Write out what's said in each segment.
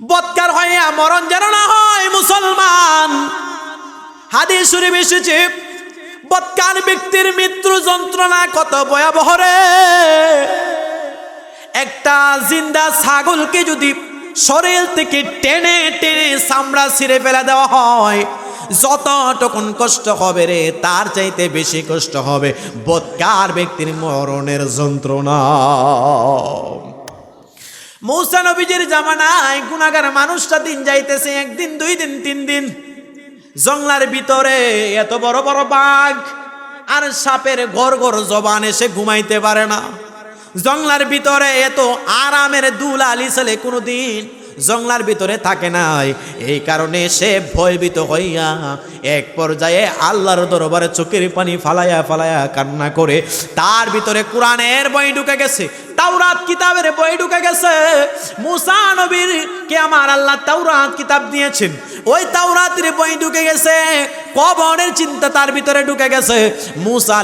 বৎকার হইয়া মরণ যেন না হয় মুসলমান। হাদিস শরীফ এসেছে, বৎকার ব্যক্তির মৃত্যু যন্ত্রণা কত ভয়াবহ রে। একটা জিন্দা ছাগলকে যদি শরীর থেকে টেনে টেনে চামড়া ছিঁড়ে ফেলে দেওয়া হয়, যতটুকুন কষ্ট হবে রে, তার চাইতে বেশি কষ্ট হবে বৎকার ব্যক্তির মরণের যন্ত্রণা। মৌসা নবীজির জামানায় গুণাগার মানুষটা দিন যাইতেছে, একদিন, দুই দিন, তিন দিন। জংলার ভিতরে এত বড় বড় বাঘ আর সাপের ঘর ঘর জবান এসে ঘুমাইতে পারে না। জংলার ভিতরে এত আরামের দুল আলি ছেলে কোনোদিন জংলার ভিতরে থাকে নাই। এই কারণে সে ভয়ভীত হইয়া এক পর্যায়ে আল্লাহর দরবারে চোখের পানি ফালায়া ফালায়া কান্না করে, তার ভিতরে কোরআনের বই ঢুকে গেছে। তাওরাত কিতাবের বই ঢুকে গেছে। মুসা নবীর কে আমার আল্লাহ তাওরাত কিতাব দিয়েছেন। ওই তাওরাতের বই ঢুকে গেছে, কবরের চিন্তা তার ভিতরে ঢুকে গেছে। মুসা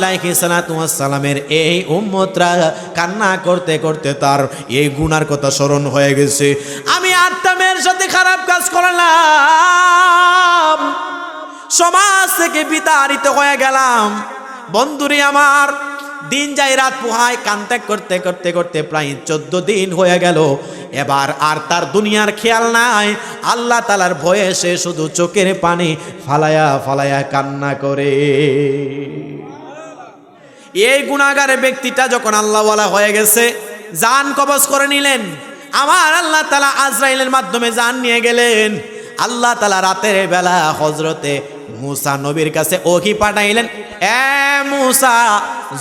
সালামের এই উম্মতরা কান্না করতে করতে তার এই গুনার কথা স্মরণ হয়ে গেছে। আমি আত্মামের সাথে খারাপ কাজ করলাম। সমাজ থেকে বিতাড়িত হয়ে গেলাম। বন্ধুরে আমার দিন যাই রাত পোহায় কান্তাক করতে করতে করতে প্রায় চোদ্দ দিন হয়ে গেল। এবার আর তার দুনিয়ার খেয়াল নাই। আল্লাহ তালার ভয়ে সে শুধু চোখের পানি ফালায়া ফালায়া কান্না করে। এই গুণাগারের ব্যক্তিটা যখন আল্লাহওয়ালা হয়ে গেছে, জান কবজ করে নিলেন। আমার আল্লাহ তালা আজরাইলের মাধ্যমে জান নিয়ে গেলেন। আল্লাহ তালা রাতের বেলা হজরতে মুসা নবীর কাছে ওহি পাঠাইলেন, এ মুসা,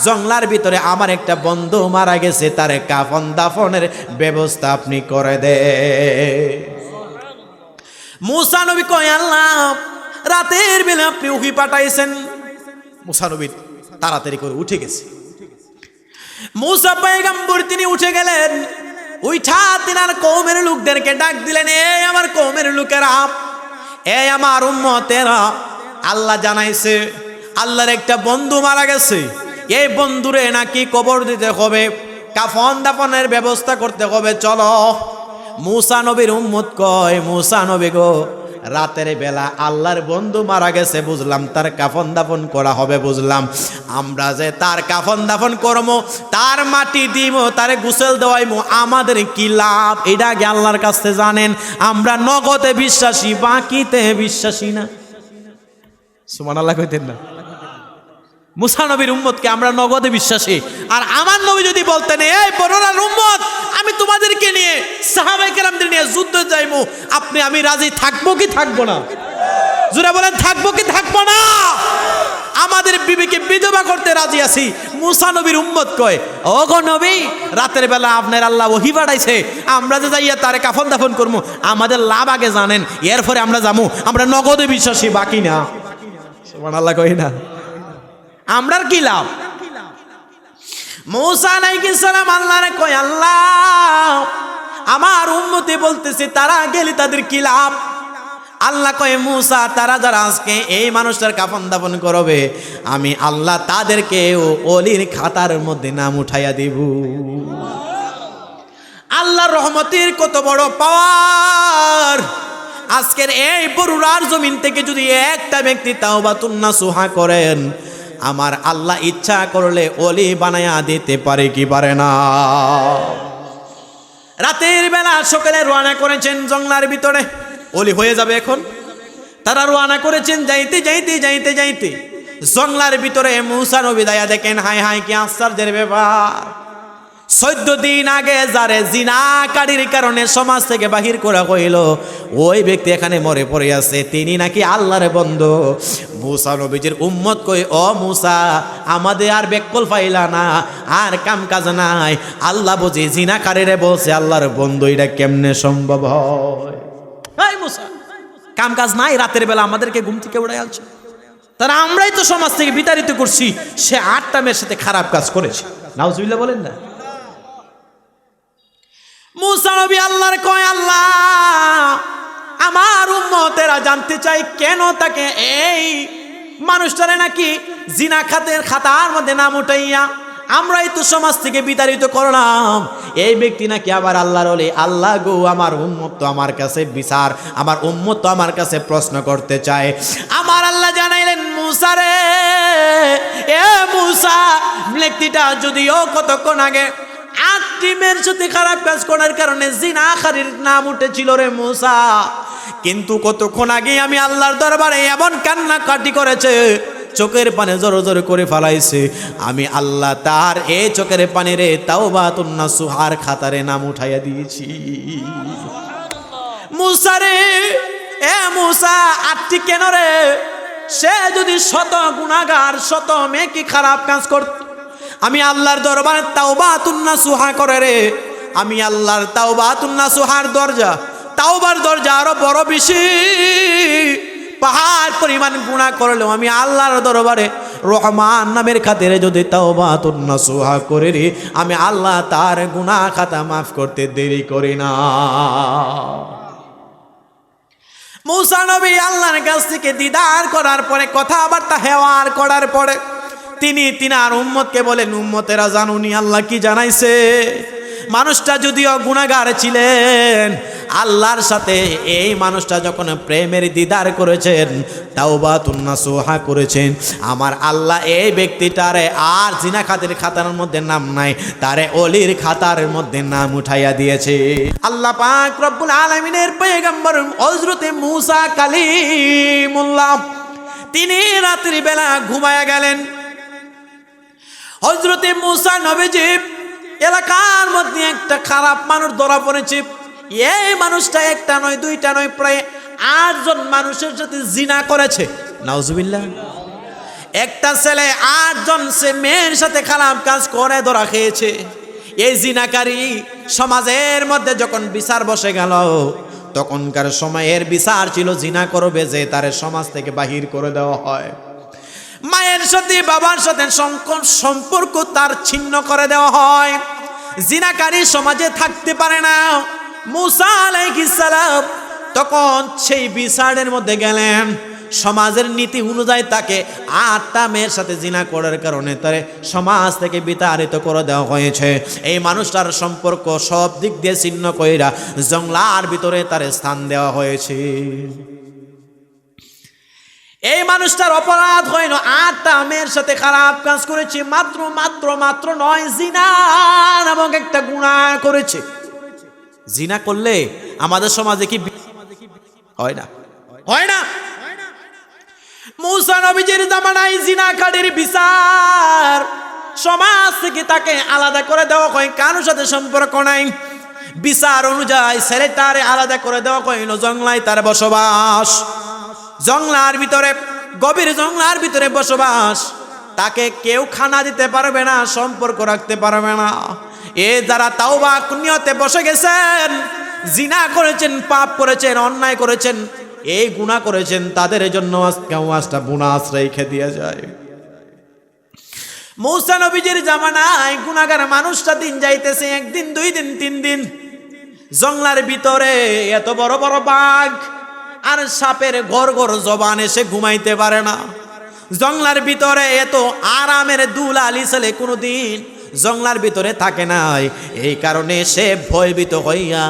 জংলার ভিতরে আমার একটা বন্ধু মারা গেছে, তার কাফন দাফনের ব্যবস্থা আপনি করে দে। মুসা নবী কয়, আল্লাহ, রাতের বেলা আপনি উহি পাঠাইছেন। মুসা নবী তাড়াতাড়ি করে উঠে গেছে। মুসা পায়গাম্বর তিনি উঠে গেলেন, উঠা তিনার কৌমের লোকদেরকে ডাক দিলেন, এ আমার কৌমের লোকেরা এ আমার উম্মতেরা, আল্লাহ জানাইছে, আল্লাহর একটা বন্ধু মারা গেছে। এই বন্ধুরে নাকি কবর দিতে হবে, কাফন দাফনের ব্যবস্থা করতে হবে। চলো, মুসা নবীর উম্মত কয়, মুসা নবী গো রাতের বেলা আল্লাহর বন্ধু মারা গেছে বুঝলাম তার কাফন দাফন করা হবে বুঝলাম। আমরা যে তার কাফন দাফন করব তার মাটি দিব তারে গুসল দেওয়াইমো আমাদের কি লাভ? এটা আগে আল্লাহর কাছে জানেন। আমরা নগদে বিশ্বাসী বাকিতে বিশ্বাসী না। সুমান আল্লাহ কইতেন না। মুসা নবীর উম্মতকে আমরা নগদে বিশ্বাসী। আর আমার নবী যদি বলতেন এই বড়রার উম্মত আমি তোমাদেরকে নিয়ে সাহাবাই কেরামদের নিয়ে যুদ্ধ যাইমু। আপনি, আমি রাজি থাকব কি থাকব না? জুড়ে বলেন, থাকব কি থাকব না? আমাদের বিবিকে বিধবা করতে রাজি আছি। মুসা নবীর উম্মত কয় ও গো নবী, রাতের বেলা আপনার আল্লাহ ওহি বাড়াইছে। আমরা যে যাইয়া তারে কাফন দাফন করব আমাদের লাভ আগে জানেন, এরপরে আমরা যাব আমরা নগদে বিশ্বাসী, বাকি না। আল্লাহ কই না? আমরার কি লাভ? মৌসা নাইকি সালাম আল্লাহ কয়, আল্লাহ, আমার উন্নতি বলতেছে তারা গেলে তাদের কি লাভ? আল্লাহ কয়, মুসা, তারা যারা আজকে এই মানুষটার কাফন দাফন করবে, আমি আল্লাহ তাদেরকে ও অলির খাতার মধ্যে নাম উঠাইয়া দিব। আল্লাহর রহমতের কত বড় পাওয়ার। আজকের এই বরুরার জমিন থেকে যদি একটা ব্যক্তি তাও বা তুন্না সুহা করেন আমার আল্লাহ ইচ্ছা করলে অলি বানায়া দিতে পারে কি পারে না? রাতের বেলা সকালে রোয়ানা করেছেন জংলার ভিতরে। অলি হয়ে যাবে এখন। তারা রোয়ানা করেছেন যাইতে যাইতে যাইতে যাইতে। জংলার ভিতরে মূসা নবী দায়া দেখেন, হায় হাই কি আশ্চর্যের ব্যাপার। চোদ্দ দিন আগে যারে জিনাকারীর কারণে সমাজ থেকে বাহির করা হইল, ওই ব্যক্তি এখানে মরে পড়ে আছে। তিনি নাকি আল্লাহর বন্ধু। মুসা নবীজির উম্মত কই, ও মুসা, আমাদের আর বেকল পাইলা না, আর কাম কাজ নাই। আল্লাহ বুঝি জিনাকারীরে বলছে, আল্লাহর বন্ধু, এটা কেমনে সম্ভব হয়? মুসা কাম কাজ নাই, রাতের বেলা আমাদেরকে ঘুম থেকে উড়াই আনছে। তারা আমরাই তো সমাজ থেকে বিতাড়িত করছি, সে আটটা মেয়ের সাথে খারাপ কাজ করেছে। নাউজুবিল্লাহ বলেন না। মুসা নবী আল্লাহর কয়, আল্লাহ, আমার জানতে কেন তাকে এই মানুষটারে নাকি জিনা খাতের খাতার মধ্যে নাম উঠাইয়া তো সমাজ থেকে বিতাড়িত করলাম। এই ব্যক্তি নাকি আবার আল্লাহর আল্লাহ গো, আমার উম্মত তো আমার কাছে বিচার, আমার উম্মত তো আমার কাছে প্রশ্ন করতে চায়। আমার আল্লাহ জানাইলেন, মুসা রে, এ মুসা, ব্যক্তিটা যদিও কতক্ষণ আগে আটটি মেয়ের সাথে খারাপ কাজ করার কারণে জিনা খারির নাম উঠেছিল রে মুসা। কিন্তু কতক্ষণ আগে আমি আল্লাহর দরবারে এমন কান্না কাটি করেছে চোখের পানে জোরে জোরে করে ফালাইছে। আমি আল্লাহ তার এ চোখের পানি রে তাও বা তুন্না সুহার খাতারে নাম উঠাইয়া দিয়েছি। মুসা রে এ মুসা আটটি কেন রে? সে যদি শত গুণাগার শত মেয়ে কি খারাপ কাজ করত? আমি আল্লাহর দরবারে তাওবা তুন্না সুহা করে রে। আমি আল্লাহর তাওবা তুন্না সুহার দরজা, তাওবার দরজা আরও বড় বেশি। পাহাড় পরিমাণ গুণা করলেও আমি আল্লাহর দরবারে রহমান নামের খাতিরে যদি তাওবা তুন্না সুহা করে রে, আমি আল্লাহ তার গুণা খাতা মাফ করতে দেরি করি না। মৌসা নবী আল্লাহর কাছ থেকে দিদার করার পরে, কথাবার্তা হেওয়ার করার পরে তিনি তিনার উম্মতকে বলেন, উম্মতেরা জানুনি, আল্লাহ কি জানাইছে? মানুষটা যদিও গুণাগার ছিলেন, আল্লাহর সাথে এই মানুষটা যখন প্রেমের দিদার করেছেন তাও বা তুন্না সোহা করেছেন, আমার আল্লাহ এই ব্যক্তিটারে আর জিনা খাতের খাতার মধ্যে নাম নাই, তারে অলির খাতার মধ্যে নাম উঠাইয়া দিয়েছে। আল্লাহ পাক রব্বুল আলমিনের পেগম্বর হজরতে মুসা কালিমুল্লাহ, তিনি রাত্রি বেলা ঘুমায়া গেলেন। হজরতে মুসা নবীজি এলাকার মধ্যে একটা খারাপ মানুষ ধরা পড়েছে। এই মানুষটা একটা নয়, দুইটা নয়, প্রায় আটজন মানুষের সাথে জিনা করেছে। নাউজুবিল্লাহ। একটা ছেলে আটজন সে মেয়ের সাথে খারাপ কাজ করে, ধরা খেয়েছে। এই জিনাকারী সমাজের মধ্যে যখন বিচার বসে গেল, তখনকার সময়ের বিচার ছিল, জিনা করবে যে তার সমাজ থেকে বাহির করে দেওয়া হয়। মায়ের সাথে, বাবার সাথে সম্পর্ক তার ছিন্ন করে দেওয়া হয়। জিনাকারী সমাজে থাকতে পারে না। মুসা আলাইহিসসালাম তখন সেই বিচারের মধ্যে গেলেন। সমাজের নীতি অনুযায়ী তাকে আটটা মেয়ের সাথে জিনা করার কারণে তারে সমাজ থেকে বিতাড়িত করে দেওয়া হয়েছে। এই মানুষটার সম্পর্ক সব দিক দিয়ে ছিন্ন কইরা জংলার ভিতরে তার স্থান দেওয়া হয়েছে। এই মানুষটার অপরাধ হইল আটটা মেয়ের সাথে খারাপ কাজ করেছে, মাত্র মাত্র মাত্র নয় জিনা নামক একটা গুণা করেছে। জিনা করলে আমাদের সমাজে কি হয় না? হয় না? মুসা নবীজির জামানায় জিনাকারীর বিচার সমাজ থেকে তাকে আলাদা করে দেওয়া হয়, কারোর সাথে সম্পর্ক নাই। বিচার অনুযায়ী ছেলেটারে আলাদা করে দেওয়া হইল জংলায় তার বসবাস। জংলার ভিতরে, গভীর জংলার ভিতরে বসবাস। তাকে কেউ খানা দিতে পারবে না, সম্পর্ক রাখতে পারবে না। এ যারা তাও বা নিয়তে বসে গেছেন, জিনা করেছেন, পাপ করেছেন, অন্যায় করেছেন এই গুণা করেছেন, তাদের জন্য বুনা রেখে যায়। গুণাগার মানুষটা দিন যাইতেছে, একদিন, দুই দিন, তিন দিন। জংলার ভিতরে এত বড় বড় বাঘ আর সাপের ঘর ঘর জবান এসে ঘুমাইতে পারে না। জংলার ভিতরে এত আরামের দুলালি ছেলে কোনোদিন জংলার ভিতরে থাকে নাই। এই কারণে সে ভয়ভীত হইয়া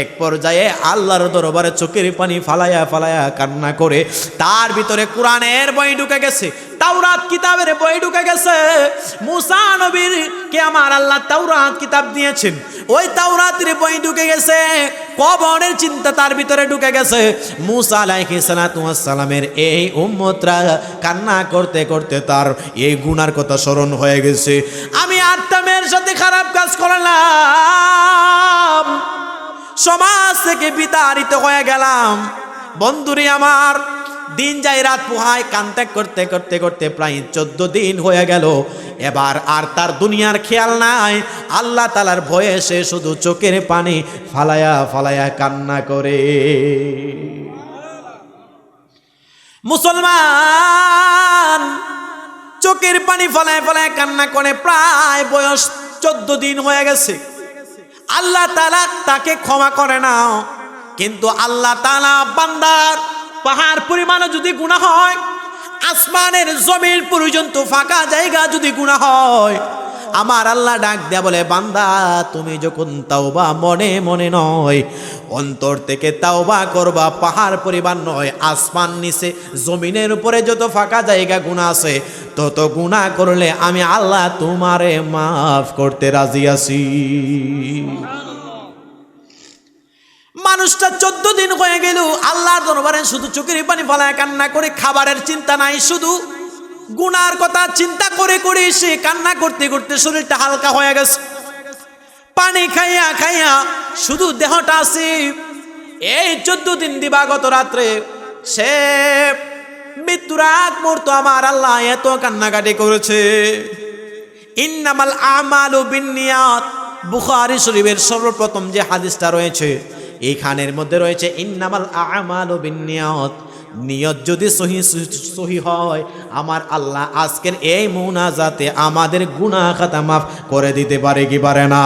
এক পর্যায়ে আল্লাহর দরবারে চোখের পানি ফালায়া ফালায়া কান্না করে, তার ভিতরে কোরআনের বই ঢুকে গেছে। তাওরাত কিতাবের বই ঢুকে গেছে। মুসা নবীর কে আমার আল্লাহ তাওরাত কিতাব দিয়েছেন। ওই তাওরাতের বই ঢুকে গেছে, কবরের চিন্তা তার ভিতরে ঢুকে গেছে। মুসা ওয়াস সালামের এই উম্মতরা কান্না করতে করতে তার এই গুনার কথা স্মরণ হয়ে গেছে। আমি আটটা মেয়ের সাথে খারাপ কাজ করলাম। সমাজ থেকে বিতাড়িত হয়ে গেলাম। বন্ধুরে আমার দিন যায় রাত পোহায় কান্তাক করতে করতে করতে প্রায় চোদ্দ দিন হয়ে গেল। এবার আর তার দুনিয়ার খেয়াল নাই। আল্লাহ তালার ভয়ে সে শুধু চোখের পানি ফালায়া ফালায়া কান্না করে। মুসলমান চোখের পানি ফলায় ফলায় কান্না করে প্রায় বয়স চোদ্দ দিন হয়ে গেছে। আল্লাহ তালা তাকে ক্ষমা করে না কিন্তু আল্লাহ তালা বান্দার পাহাড় পরিমাণে যদি গুণা হয়, আসমানের জমির পর্যন্ত ফাঁকা জায়গা যদি গুণা হয়, আমার আল্লাহ ডাক দেয়া বলে, বান্দা, তুমি যখন তাওবা মনে মনে নয়, অন্তর থেকে তাওবা করবা, পাহাড় পরিবার নয়, আসমান নিচে, জমিনের উপরে যত ফাঁকা জায়গা গুণা আছে, তত গুণা করলে আমি আল্লাহ তোমারে মাফ করতে রাজি আছি। মানুষটা চোদ্দ দিন হয়ে গেল, আল্লাহর দরবারে শুধু চোখের পানি ফলায় কান্না করে, খাবারের চিন্তা নাই, শুধু গুনার কথা চিন্তা করে করে সে কান্না করতে করতে শরীরটা হালকা হয়ে গেছে। পানি খাইয়া খাইয়া শুধু দেহটা আছে। এই চোদ্দ দিন দিবাগত রাত্রে সে মৃত্যুর আগ মুহূর্ত আমার আল্লাহ এত কান্নাকাটি করেছে। ইন্নামাল আমালু বিন্নিয়াত বুখারি শরীফের সর্বপ্রথম যে হাদিসটা রয়েছে। এইখানের মধ্যে রয়েছে, ইন্নামাল আমালু বিন্নিয়াত। নিয়ত যদি সহি সহি হয়, আমার আল্লাহ আজকের এই মুনাজাতে আমাদের গুনাহ খাতা মাফ করে দিতে পারে কি পারে না?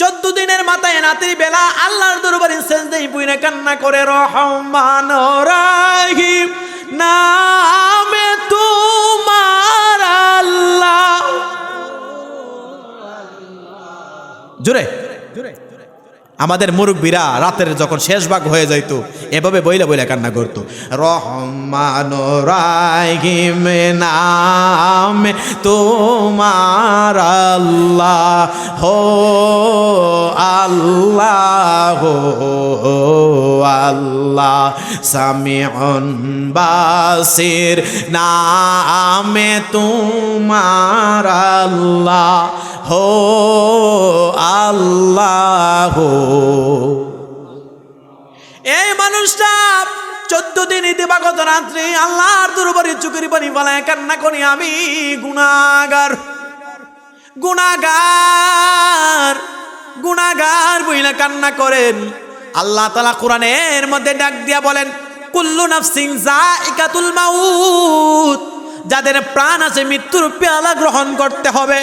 চোদ্দ দিনের মাথায় নাতির বেলা আল্লাহর দরবারে সেজদাই বুইনে কান্না করে, রহমান রাহিম, নামে তোমার আল্লাহ। জোরে আমাদের মুরব্বীরা রাতের যখন শেষ ভাগ হয়ে যাইতো, এভাবে বইলে বইলে কান্না করতো। রহমান রাহিম নামে তোমার আল্লাহ হো আল্লাহ আল্লাহ। সামিউন বাসির নামে তোমার আল্লাহ হো আল্লাহ এই মানুষটা চোদ্দ দিন ইতিবাগত রাত্রে আল্লাহর দুর্বারে চুকের পানি পালায় কান্না করি আমি। গুণাগার গুণাগার গুণাগার বইলা কান্না করেন। আল্লাহ তালা কোরআনের মধ্যে ডাক দিয়া বলেন, কুল্লু নাফসিং জাইকাতুল মাউত যাদের প্রাণ আছে মৃত্যুর পেয়ালা গ্রহণ করতে হবে।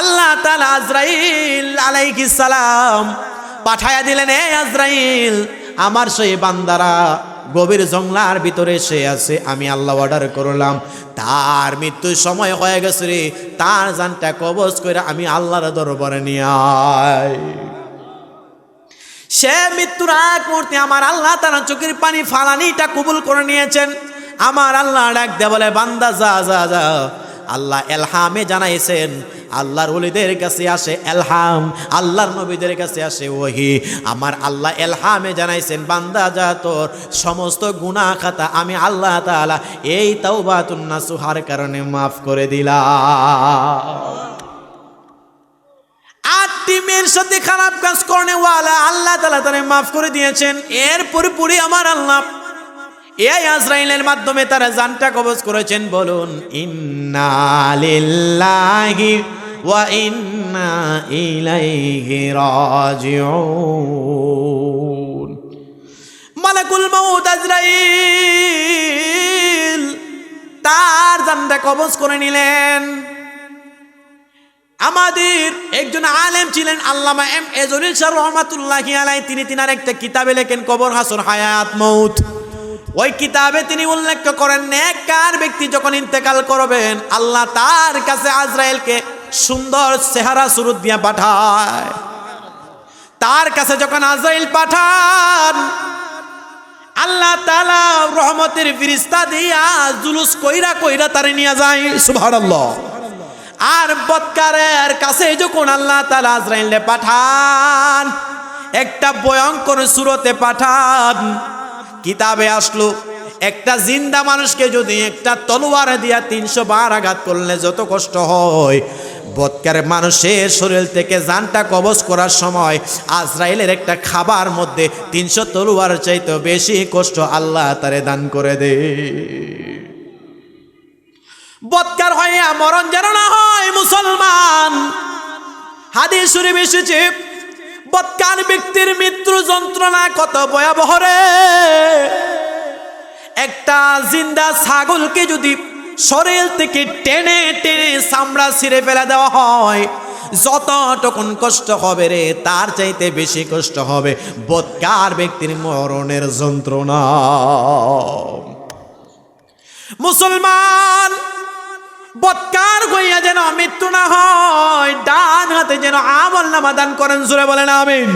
আল্লাহ তালা আজরাইল আলাইহিস সালাম পাঠায়া দিলেন, এ আজরাইল, আমার সেই বান্দারা গভীর জংলার ভিতরে সে আছে, আমি আল্লাহ অর্ডার করলাম। তার মৃত্যুর সময় হয়ে গেছে রে, তার জানটা কবজ করে আমি আল্লাহর দরবারে নিয়ে সে মৃত্যুর আগ মুহূর্তে আমার আল্লাহ তারা চোখের পানি ফালানিটা কবুল করে নিয়েছেন। আমার আল্লাহ ডাক দে বলে, বান্দা, যা যা যা আল্লাহ এলহামে জানাইছেন, আল্লাহর ওলিদের কাছে আসে এলহাম, আল্লাহর নবীদের কাছে আসে ওহি। আমার আল্লাহ এলহামে জানাইছেন, বান্দা যা তোর সমস্ত গুনাহ খাতা আমি আল্লাহ তাআলা এই তাওবাতুন নাসুহার কারণে মাফ করে দিলা আটটি মেয়ের সাথে খারাপ কাজ করনে ওয়ালা আল্লাহ তালা তারা মাফ করে দিয়েছেন, এর পরিপুরি আমার আল্লাহ। এই আজরাইলের মাধ্যমে তারা জানটা কবজ করেছেন, বলুন ইন্না লিল্লাহি ওয়া ইন্না ইলাইহি রাজিউন। মালাকুল মাউত আজরাইল তার জানটা কবজ করে নিলেন। আমাদের একজন আলেম ছিলেন আল্লামা এম এজরুল শাহ রহমাতুল্লাহ আলাই তিনি তিনার একটা কিতাবে লেখেন, কবর হাসর হায়াত মৌত। ওই কিতাবে তিনি উল্লেখ করেন, নেককার ব্যক্তি যখন ইন্তেকাল করবেন, আল্লাহ তার কাছে আজরাইলকে সুন্দর চেহারা সুরুত দিয়া পাঠায়। তার কাছে যখন আজরাইল পাঠান, আল্লাহ তালা রহমতের ফিরিস্তা দিয়া জুলুস কইরা কইরা তারে নিয়ে যায়, সুবহানাল্লাহ। আর বৎকারের কাছে যখন আল্লাহ তালা আজরাইলে পাঠান, একটা ভয়ঙ্কর সুরতে পাঠান কিতাবে আসলো, একটা জিন্দা মানুষকে যদি একটা তলোয়ার দিয়া তিনশো বার আঘাত করলে যত কষ্ট হয়, বৎকার মানুষের শরীর থেকে জানটা কবজ করার সময় আজরাইলের একটা খাবার মধ্যে তিনশো তলোয়ার চাইতে বেশি কষ্ট আল্লাহ তারে দান করে দে। বৎকার হইয়া মরণ যেন না হয় মুসলমান। হাদিস শরীফ এসেছে বৎকার ব্যক্তির মৃত্যু যন্ত্রণা কত ভয়াবহ রে। একটা জিন্দা ছাগলকে যদি শরীর থেকে টেনে টেনে চামড়া ছিঁড়ে ফেলে দেওয়া হয়, যতটুকুন কষ্ট হবে রে, তার চাইতে বেশি কষ্ট হবে বৎকার ব্যক্তির মরণের যন্ত্রণা। মুসলমান বৎকার হইয়া যেন মৃত্যু না হয়, ডান হাতে যেন আমল নামা দান করেন জুড়ে বলেন আমিন।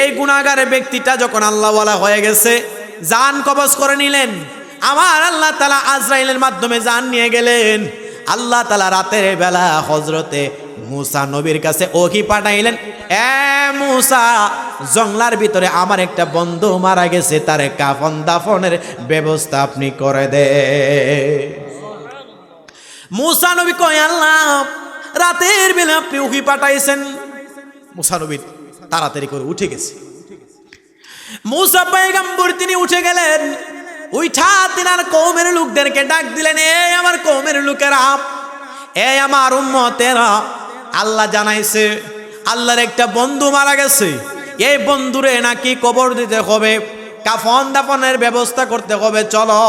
এই গুণাগারের ব্যক্তিটা যখন আল্লাহওয়ালা হয়ে গেছে, জান কবজ করে নিলেন। আমার আল্লাহ তালা আজরাইলের মাধ্যমে জান নিয়ে গেলেন। আল্লাহ তালা রাতের বেলা হজরতে মুসা নবীর কাছে ওহি পাঠাইলেন, এ মুসা, জংলার ভিতরে আমার একটা বন্ধু মারা গেছে, তার কাফন দাফনের ব্যবস্থা আপনি করে দে। মুসা নবী কয় আল্লাহ রাতের বেলা আপনি উহি পাঠাইছেন। মুসা নবী তাড়াতাড়ি করে উঠে গেছে। মুসা পায়গাম্বর তিনি উঠে গেলেন। উঠা তিনার কৌমের লোকদেরকে ডাক দিলেন এ আমার কৌমের লোকেরা এ আমার উম্মতেরা আল্লাহ জানাইছে আল্লাহর একটা বন্ধু মারা গেছে। এই বন্ধুরে নাকি কবর দিতে হবে কাফন দাফনের ব্যবস্থা করতে হবে চলো।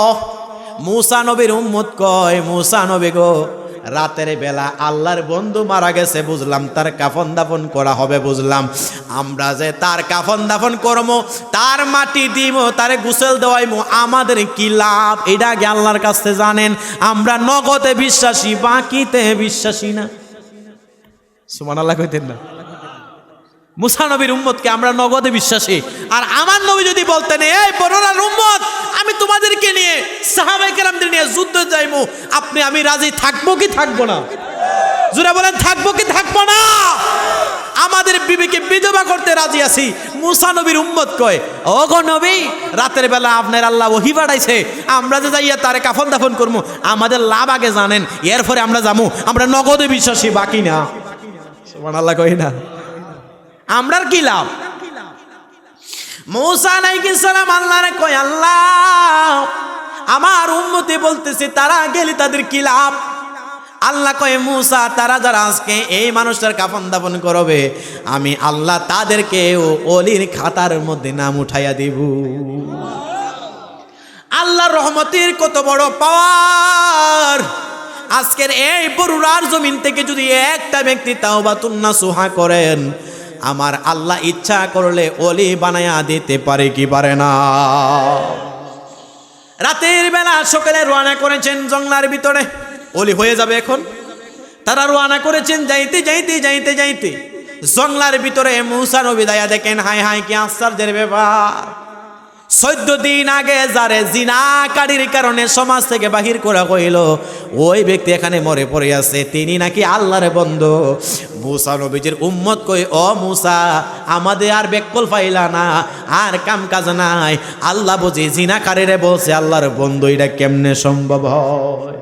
মুসা নবীর উম্মত কয়, মুসা নবী গো, রাতের বেলা আল্লাহর বন্ধু মারা গেছে, বুঝলাম তার কাফন দাফন করা হবে, বুঝলাম। আমরা যে তার কাফন দাফন করব তার মাটি দিব তারে গুসল দেওয়াইমো, আমাদের কি লাভ? এটা আগে আল্লাহর কাছে জানেন। আমরা নগদে বিশ্বাসী, বাকিতে বিশ্বাসী না। সুমান আল্লাহ কইতেন না। মুসা নবীর উম্মতকে আমরা নগদে বিশ্বাসী। আর আমার নবী যদি বলতেন, এই বড়রার উম্মত আমি তোমাদেরকে নিয়ে সাহাবাই কেরামদের নিয়ে যুদ্ধ যাইমু। আপনি, আমি রাজি থাকব কি থাকব না? জুড়ে বলেন, থাকব কি থাকব না? আমাদের বিবিকে বিধবা করতে রাজি আছি। মুসা নবীর উম্মত কয় ও গো নবী, রাতের বেলা আপনার আল্লাহ ওহি বাড়াইছে আমরা যে যাইয়া তারে কাফন দাফন করব আমাদের লাভ আগে জানেন, এরপরে আমরা যাব আমরা নগদে বিশ্বাসী, বাকি না। আল্লাহ কই না। আমরার কি লাভ? মৌসা আলাইহিস সালাম আল্লাহরে কয়, আল্লাহ, আমার উম্মতি বলতেছে তারা গেলে তাদের কি লাভ? আল্লাহ কয়, মুসা, তারা যারা আজকে এই মানুষটার কাফন দাফন করবে, আমি আল্লাহ তাদেরকে ও অলির খাতার মধ্যে নাম উঠাইয়া দিব। আল্লাহর রহমতের কত বড় পাওয়ার। আজকের এই বরুরার জমিন থেকে যদি একটা ব্যক্তি তাও বা তুন্না সুহা করেন আমার আল্লাহ ইচ্ছা করলে অলি বানায়া দিতে পারে কি পারে না? রাতের বেলা সকালে রোয়ানা করেছেন জংলার ভিতরে। অলি হয়ে যাবে এখন। তারা রোয়ানা করেছেন যাইতে যাইতে যাইতে যাইতে। জংলার ভিতরে মূসার অভিদায়া দায়া দেখেন হাই হাই কি আশ্চর্যের ব্যাপার। চোদ্দ দিন আগে যারে জিনাকারীর কারণে সমাজ থেকে বাহির করা হইল, ওই ব্যক্তি এখানে মরে পড়ে আছে। তিনি নাকি আল্লাহর বন্ধু। মুসা নবীজির উম্মত কই, ও মুসা, আমাদের আর বেকল পাইলা না, আর কাম কাজ নাই। আল্লাহ বুঝি জিনাকারীরে বলছে, আল্লাহর বন্ধু, এটা কেমনে সম্ভব হয়?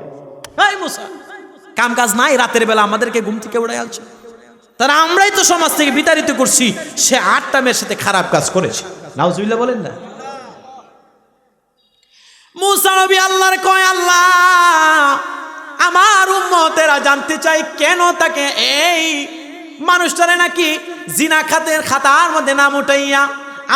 মুসা কাম কাজ নাই, রাতের বেলা আমাদেরকে ঘুম থেকে উড়াই আলছে তারা আমরাই তো সমাজ থেকে বিতাড়িত করছি, সে আটটা মেয়ের সাথে খারাপ কাজ করেছে। নাউজুবিল্লাহ বলেন না। মুসা নবী আল্লাহর কয়, আল্লাহ, আমার উম্মতেরা জানতে চাই কেন তাকে এই মানুষটারে নাকি জিনা খাতের খাতার মধ্যে নাম উঠাইয়া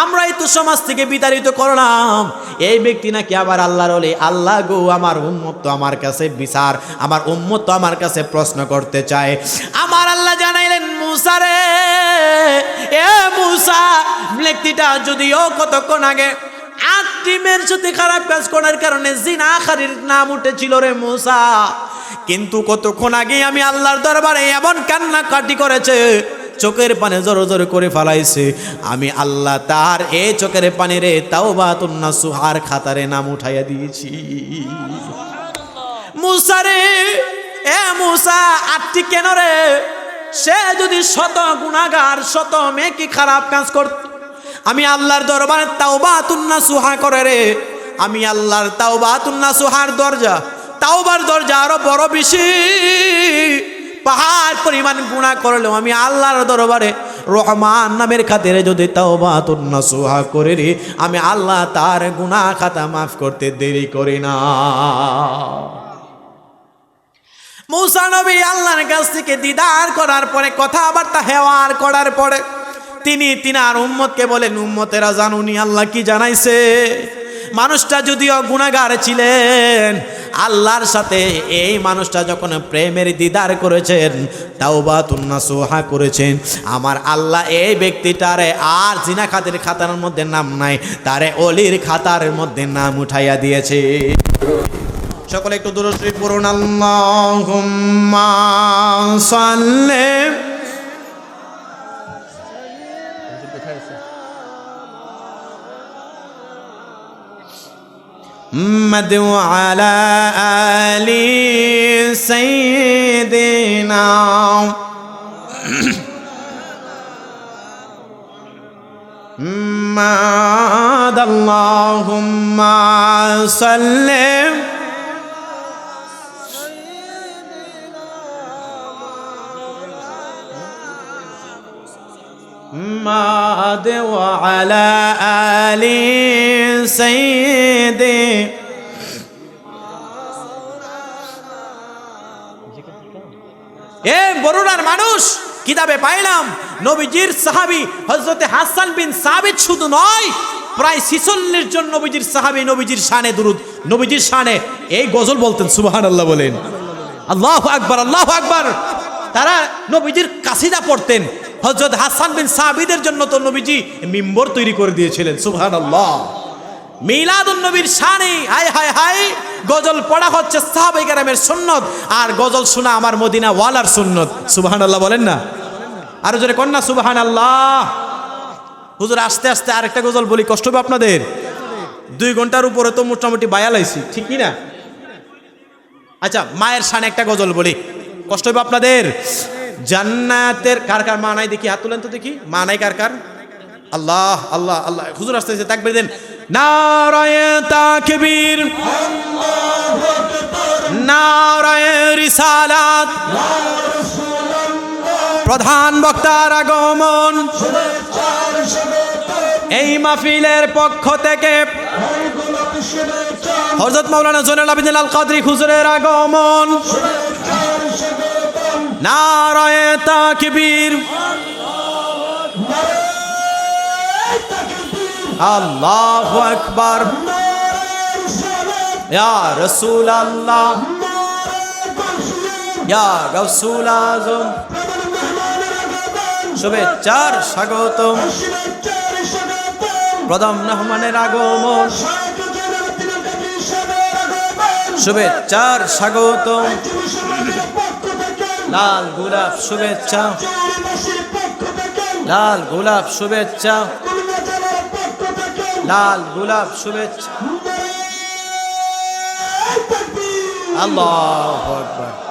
আমরাই তো সমাজ থেকে বিতাড়িত করলাম। এই ব্যক্তি নাকি আবার আল্লাহর ওলি। আল্লাহ গো, আমার উম্মত আমার কাছে বিচার, আমার উম্মত আমার কাছে প্রশ্ন করতে চায়। আমার আল্লাহ জানাইলেন মুসারে এ মুসা, ব্যক্তিটা যদিও কতক্ষণ আগে আটটি মেয়ের সাথে খারাপ কাজ করার কারণে জিনা খারির নাম উঠেছিল রে মুসা। কিন্তু কতক্ষণ আগে আমি আল্লাহর দরবারে এমন কান্না কাটি করেছে চোখের পানে জোর জোর করে ফেলাইছে। আমি আল্লাহ তার এ চোখের পানি রে তাও বা তুন্না সুহার খাতারে নাম উঠাইয়া দিয়েছি। মুসা রে এ মুসা আটটি কেন রে? সে যদি শত গুণাগার শত মেয়ে কি খারাপ কাজ করত আমি আল্লাহর দরবারে তাওবা তুন্না সুহা করে রে। আমি আল্লাহর তাওবা তুন্না সুহার দরজা, তাওবার দরজা আরও বড় বেশি। পাহাড় পরিমাণ গুণা করলেও আমি আল্লাহর দরবারে রহমান নামের খাতিরে যদি তাওবা তুন্না সুহা করে রে, আমি আল্লাহ তার গুণা খাতা মাফ করতে দেরি করি না। মৌসা নবী আল্লাহর কাছ থেকে দিদার করার পরে, কথাবার্তা হেওয়ার করার পরে তিনি তিনার উম্মতকে বলেন, উম্মতেরা জানুনি, আল্লাহ কি জানাইছে? মানুষটা যদিও গুণাগার ছিলেন, আল্লাহর সাথে এই মানুষটা যখন প্রেমের দিদার করেছেন তাও বা তুন্না সোহা করেছেন, আমার আল্লাহ এই ব্যক্তিটারে আর জিনা খাতের খাতার মধ্যে নাম নাই, তারে অলির খাতার মধ্যে নাম উঠাইয়া দিয়েছে। সকলে একটু দূরশ্রী পড়ুন, আল্লাহুম্মা সাল্লি محمد وعلى آل سيدنا محمد. اللهم صل محمد وعلى آل سيدنا বরুণার মানুষ কিতাবে পাইলাম। নবীজির সাহাবি হজরতে হাসান বিন সাবিদ শুধু নয়, প্রায় ছিচল্লিশ জন নবীজির সাহাবি নবীজির শানে দুরুদ। নবীজির শানে এই গজল বলতেন সুবাহান আল্লাহ বলেন। আল্লাহ আকবর, আল্লাহ আকবার। তারা নবীজির কাসিদা পড়তেন। হজরত হাসান বিন সাহাবিদের জন্য তো নবীজি মিম্বর তৈরি করে দিয়েছিলেন সুবহান আল্লাহ মিলাদুন নবীর শানে, হায় হায় হায়, গজল পড়া হচ্ছে সাহাবাই সুন্নত, আর গজল শোনা আমার মদিনা ওয়ালার সুন্নত। আল্লাহ বলেন না? আরও জোরে আল্লাহ হুজুর, আস্তে আস্তে আরেকটা গজল বলি, কষ্ট হবে আপনাদের? দুই ঘণ্টার উপরে তো মোটামুটি বায়ালাইছি ঠিক কি না? আচ্ছা মায়ের শানে একটা গজল বলি, কষ্ট হবে আপনাদের? জান্নাতের, কার কার, মা নাই দেখি, হাত তুলেন তো দেখি, মা নাই কার কার? আল্লাহ আল্লাহ আল্লাহ। হুজুর আসতে আসতে তাকবির দেন। নারায় তাকবীর। নারায় রিসালাত। প্রধান বক্তার আগমন। এই মাহফিলের পক্ষ থেকে হযরত মাওলানা জয়নুল আবেদিন আল কাদরি হুজুরের আগমন। নারায় তাকবীর। ইয়া রাসূল আল্লাহ ইয়া গাউসুল আজম। শুভেচ্ছার স্বাগতম। প্রথম রহমানের আগমন। শুভেচ্ছার স্বাগতম। লাল গোলাপ শুভেচ্ছা। লাল গোলাপ শুভেচ্ছা। লাল গোলাপ শুভেচ্ছা। আল্লাহ আকবার।